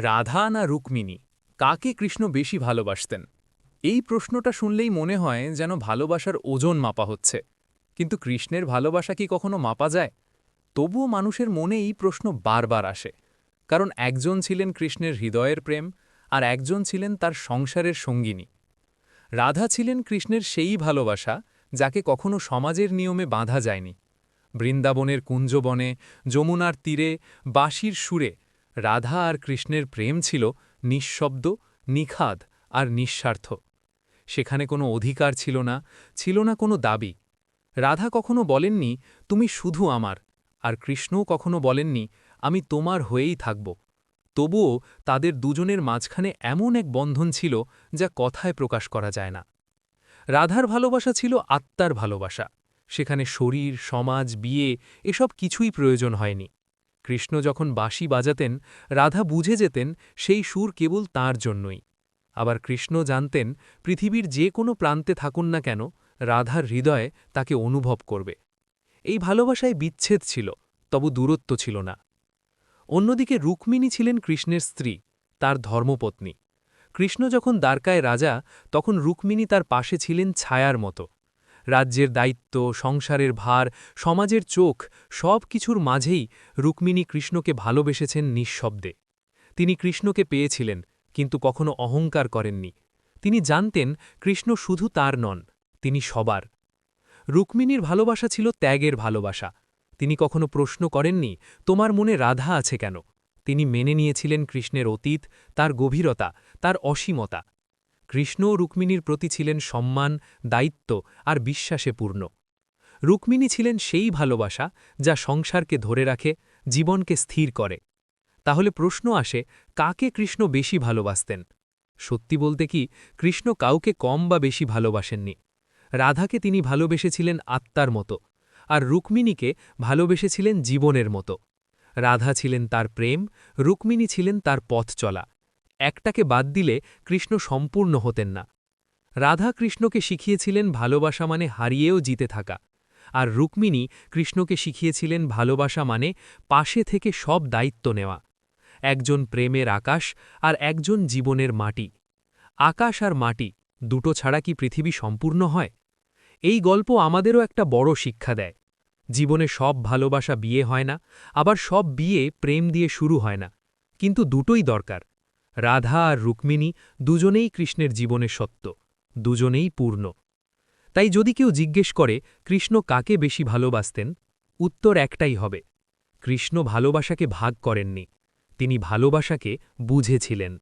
রাধা না রুক্মিণী? কাকে কৃষ্ণ বেশি ভালোবাসতেন? এই প্রশ্নটা শুনলেই মনে হয় যেন ভালোবাসার ওজন মাপা হচ্ছে। কিন্তু কৃষ্ণের ভালোবাসা কি কখনো মাপা যায়? তবুও মানুষের মনে এই প্রশ্ন বারবার আসে। কারণ একজন ছিলেন কৃষ্ণের হৃদয়ের প্রেম আর একজন ছিলেন তার সংসারের সঙ্গিনী। রাধা ছিলেন কৃষ্ণের সেই ভালোবাসা যাকে কখনো সমাজের নিয়মে বাঁধা যায়নি। বৃন্দাবনের কুঞ্জবনে, যমুনার তীরে, বাঁশির সুরে রাধা আর কৃষ্ণের প্রেম ছিল নিঃশব্দ, নিখাদ আর নিঃস্বার্থ। সেখানে কোনো অধিকার ছিল না ছিল না কোনো দাবি। রাধা কখনো বলেননি, তুমি শুধু আমার। আর কৃষ্ণও কখনো বলেননি, আমি তোমার হয়েই থাকব। তবুও তাদের দুজনের মাঝখানে এমন এক বন্ধন ছিল যা কথায় প্রকাশ করা যায় না। রাধার ভালোবাসা ছিল আত্মার ভালোবাসা। সেখানে শরীর, সমাজ, বিয়ে, এসব কিছুই প্রয়োজন হয়নি। কৃষ্ণ যখন বাঁশি বাজাতেন, রাধা বুঝে যেতেন সেই সুর কেবল তার জন্যই। আবার কৃষ্ণ জানতেন, পৃথিবীর যে কোনো প্রান্তে থাকুন না কেন, রাধার হৃদয়ে তাকে অনুভব করবে। এই ভালোবাসায় বিচ্ছেদ ছিল, তবু দূরত্ব ছিল না। অন্যদিকে রুক্মিণী ছিলেন কৃষ্ণের স্ত্রী, তার ধর্মপত্নী। কৃষ্ণ যখন দ্বারকায় রাজা, তখন রুক্মিণী তার পাশে ছিলেন ছায়ার মতো। রাজ্যের দায়িত্ব, সংসারের ভার, সমাজের চোখ সব কিছুর মাঝেই রুক্মিণী কৃষ্ণকে ভালোবেসেছেন নিঃশব্দে। তিনি কৃষ্ণকে পেয়েছিলেন, কিন্তু কখনো অহংকার করেননি। তিনি জানতেন কৃষ্ণ শুধু তার নন, তিনি সবার। রুক্মিণীর ভালোবাসা ছিল ত্যাগের ভালোবাসা। তিনি কখনো প্রশ্ন করেননি, তোমার মনে রাধা আছে কেন? তিনি মেনে নিয়েছিলেন কৃষ্ণের অতীত, তার গভীরতা, তার অসীমতা। কৃষ্ণ ও রুক্মিণীর প্রতি ছিলেন সম্মান, দায়িত্ব আর বিশ্বাসে পূর্ণ। রুক্মিণী ছিলেন সেই ভালোবাসা যা সংসারকে ধরে রাখে, জীবনকে স্থির করে। তাহলে প্রশ্ন আসে, কাকে কৃষ্ণ বেশি ভালোবাসতেন? সত্যি বলতে কি, কৃষ্ণ কাউকে কম বা বেশি ভালোবাসেননি। রাধাকে তিনি ভালোবেসেছিলেন আত্মার মতো আর রুক্মিণীকে ভালোবেসেছিলেন জীবনের মতো। রাধা ছিলেন তার প্রেম, রুক্মিণী ছিলেন তার পথ চলা একটাকে বাদ দিলে কৃষ্ণ সম্পূর্ণ হতেন না। রাধা কৃষ্ণকে শিখিয়েছিলেন ভালোবাসা মানে হারিয়েও জিতে থাকা, আর রুক্মিণী কৃষ্ণকে শিখিয়েছিলেন ভালোবাসা মানে পাশে থেকে সব দায়িত্ব নেওয়া, একজন প্রেমের আকাশ আর একজন জীবনের মাটি। আকাশ আর মাটি দুটো ছাড়া কি পৃথিবী সম্পূর্ণ হয়? এই গল্প আমাদেরও একটা বড় শিক্ষা দেয়। জীবনে সব ভালোবাসা বিয়ে হয় না, আবার সব বিয়ে প্রেম দিয়ে শুরু হয় না, কিন্তু দুটোই দরকার। রাধা আর রুক্মিণী দুজনেই কৃষ্ণের জীবনে সত্য, দুজনেই পূর্ণ। তাই যদি কেউ জিজ্ঞেস করে, কৃষ্ণ কাকে বেশি ভালোবাসতেন? উত্তর একটাই হবে, কৃষ্ণ ভালোবাসাকে ভাগ করেননি। তিনি ভালোবাসাকে বুঝেছিলেন।